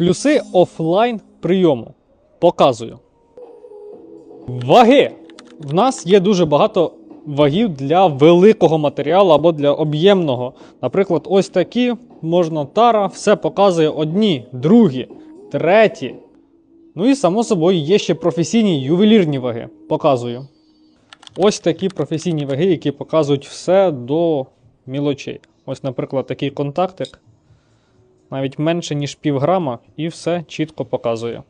Плюси офлайн прийому. Показую. Ваги. В нас є дуже багато вагів для великого матеріалу або для об'ємного. Наприклад, ось такі можна тара, все показує одні, другі, треті. Ну і само собою є ще професійні ювелірні ваги. Показую. Ось такі професійні ваги, які показують все до мілочей. Ось, наприклад, такий контактик. Навіть менше, ніж півграма, і все чітко показує.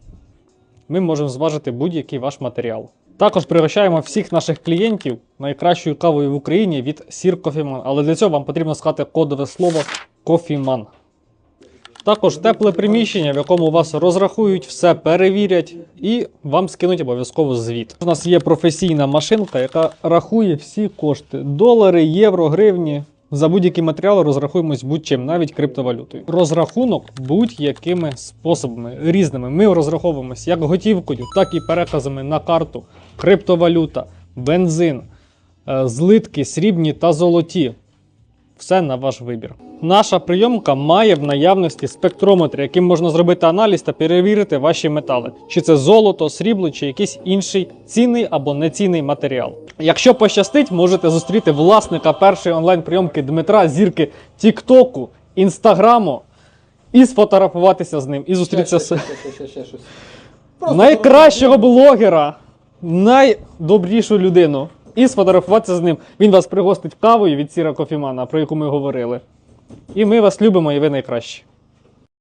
Ми можемо зважити будь-який ваш матеріал. Також пригощаємо всіх наших клієнтів найкращою кавою в Україні від Сір Кофіман. Але для цього вам потрібно сказати кодове слово Кофіман. Також тепле приміщення, в якому вас розрахують, все перевірять і вам скинуть обов'язково звіт. У нас є професійна машинка, яка рахує всі кошти: долари, євро, гривні. За будь-які матеріали розрахуємось будь-чим, навіть криптовалютою. Розрахунок будь-якими способами різними. Ми розраховуємось як готівкою, так і переказами на карту, криптовалюта, бензин, е, злитки срібні та золоті. Все на ваш вибір. Наша прийомка має в наявності спектрометр, яким можна зробити аналіз та перевірити ваші метали, чи це золото, срібло, чи якийсь інший цінний або нецінний матеріал. Якщо пощастить, можете зустріти власника першої онлайн-прийомки Дмитра Зірки Тіктоку, Інстаграму і сфотографуватися з ним, і зустрітися з найкращого блогера, найдобрішу людину. І сфотографуватися з ним. Він вас пригостить кавою від Сіра Кофімана, про яку ми говорили. І ми вас любимо, і ви найкращі.